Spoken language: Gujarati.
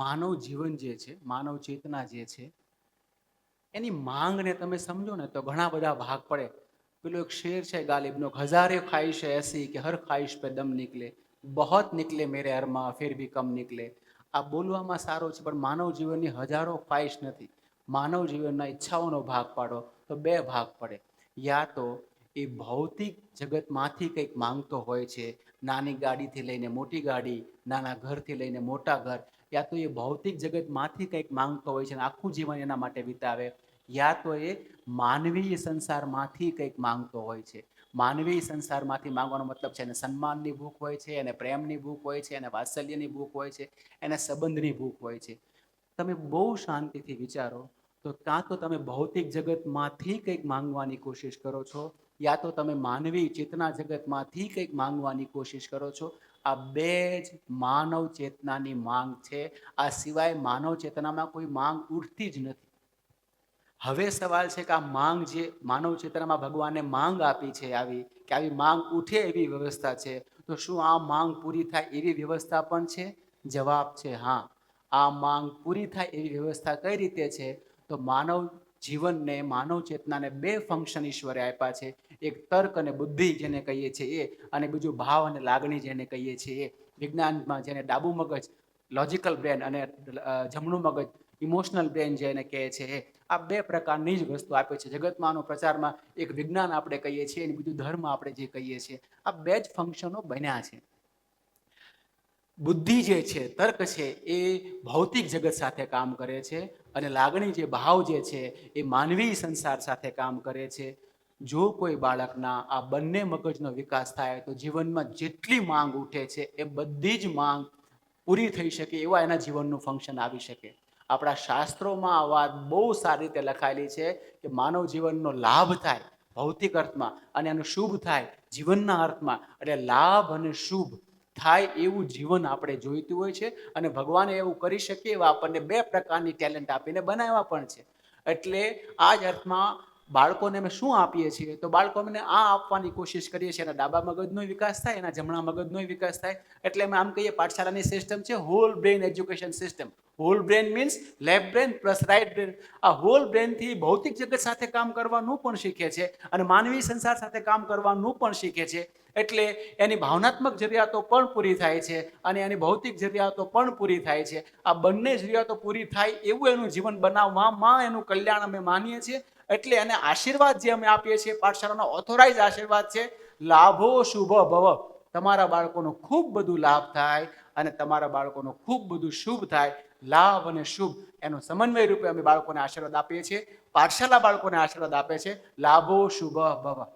માનવ જીવન જે છે, માનવ ચેતના જે છે, એની માંગને તમે સમજો ને તો ઘણા બધા ભાગ પડે. પેલો એક શેર છે ગાલિબનો, હજારે ખ્વાહિશ એસી કે હર ખ્વાહિશ પે દમ નીકળે. બહોત નીકળે મેરે અરમાં, ફેર ભી કમ નીકળે. આ બોલવામાં સારો છે, પણ માનવ જીવનની હજારો ખ્વાહિશ નથી. માનવ જીવનના ઈચ્છાઓનો ભાગ પાડો તો બે ભાગ પડે. યા તો એ ભૌતિક જગતમાંથી કંઈક માંગતો હોય છે. નાની ગાડીથી લઈને મોટી ગાડી, નાના ઘરથી લઈને મોટા ઘર, યા તો એ ભૌતિક જગતમાંથી કંઈક માંગતો હોય છે અને આખું જીવન એના માટે વિતાવે, યા તો એ માનવીય સંસારમાંથી કંઈક માંગતો હોય છે. માનવીય સંસારમાંથી માંગવાનો મતલબ છે એને સન્માનની ભૂખ હોય છે, એને પ્રેમની ભૂખ હોય છે, એને વાત્સલ્યની ભૂખ હોય છે, એને સંબંધની ભૂખ હોય છે. તમે બહુ શાંતિથી વિચારો તો કાં તો તમે ભૌતિક જગતમાંથી કંઈક માંગવાની કોશિશ કરો છો? યા તો તમે માનવી ચેતના જગતમાંથી કંઈક માંગવાની કોશિશ કરો છો? આ બે જ માનવ ચેતનાની માંગ છે. આ સિવાય માનવ ચેતનામાં કોઈ માંગ ઉઠતી જ નથી. હવે સવાલ છે કે આ માંગ જે માનવ ચેતનામાં ભગવાને માંગ આપી છે આવી, કે આવી માંગ ઉઠે એવી વ્યવસ્થા છે, તો શું આ માંગ પૂરી થાય એવી વ્યવસ્થા પણ છે? જવાબ છે હા. આ માંગ પૂરી થાય એવી વ્યવસ્થા કઈ રીતે છે? તો માનવ જીવનને, માનવ ચેતનાને બે ફંક્શન ઈશ્વરે આપ્યા છે. એક તર્ક અને બુદ્ધિ જેને કહીએ છીએ એ અને બીજું ભાવ અને લાગણી જેને કહીએ છીએ. એ વિજ્ઞાનમાં જેને ડાબુ મગજ લોજિકલ બ્રેન અને જમણું મગજ ઇમોશનલ બ્રેન જેને કહે છે. એ આ બે પ્રકારની જ વસ્તુ આપે છે. જગતમાં આનો પ્રચારમાં એક વિજ્ઞાન આપણે કહીએ છીએ અને બીજું ધર્મ આપણે જે કહીએ છીએ. આ બે જ ફંક્શનો બન્યા છે. બુદ્ધિ જે છે, તર્ક છે, એ ભૌતિક જગત સાથે કામ કરે છે અને લાગણી જે, ભાવ જે છે, એ માનવી સંસાર સાથે કામ કરે છે. જો કોઈ બાળકના આ બંને મગજનો વિકાસ થાય, તો જીવનમાં જેટલી માંગ ઉઠે છે, એ બધી જ માંગ પૂરી થઈ શકે એવા એના જીવનનું ફંક્શન આવી શકે. આપણા શાસ્ત્રોમાં આ વાત બહુ સારી રીતે લખાયેલી છે કે માનવ જીવનનો લાભ થાય ભૌતિક અર્થમાં અને એનું શુભ થાય જીવનના અર્થમાં. એટલે લાભ અને શુભ થાય એવું જીવન આપણે જોઈતું હોય છે અને ભગવાને એવું કરી શકે એવા આપણને બે પ્રકારની ટેલેન્ટ આપીને બનાવ્યા પણ છે. એટલે આ જ અર્થમાં બાળકોને અમે શું આપીએ છીએ? તો બાળકો અમને આ આપવાની કોશિશ કરીએ છીએ. એના ડાબા મગજનો વિકાસ થાય, એના જમણા મગજનો વિકાસ થાય. એટલે અમે આમ કહીએ, પાઠશાળાની સિસ્ટમ છે whole brain education system whole brain means left brain plus right brain આ હોલ બ્રેનથી ભૌતિક જગત સાથે કામ કરવાનું પણ શીખે છે અને માનવી સંસાર સાથે કામ કરવાનું પણ શીખે છે. એટલે એની ભાવનાત્મક જરૂરિયાતો પણ પૂરી થાય છે અને એની ભૌતિક જરૂરિયાતો પણ પૂરી થાય છે. આ બંને જરૂરિયાતો પૂરી થાય એવું એનું જીવન બનાવવામાં એનું કલ્યાણ અમે માનીએ છીએ. એટલે એને આશીર્વાદ જે અમે આપીએ છીએ, પાઠશાળાનો ઓથોરાઇઝ આશીર્વાદ છે, લાભો શુભ ભવ. તમારા બાળકોનો ખૂબ બધું લાભ થાય અને તમારા બાળકોનો ખૂબ બધું શુભ થાય. લાભ અને શુભ એનો સમન્વય રૂપે અમે બાળકોને આશીર્વાદ આપીએ છીએ પાઠશાલા બાળકોને આશીર્વાદ આપે છે. લાભો શુભ ભવ.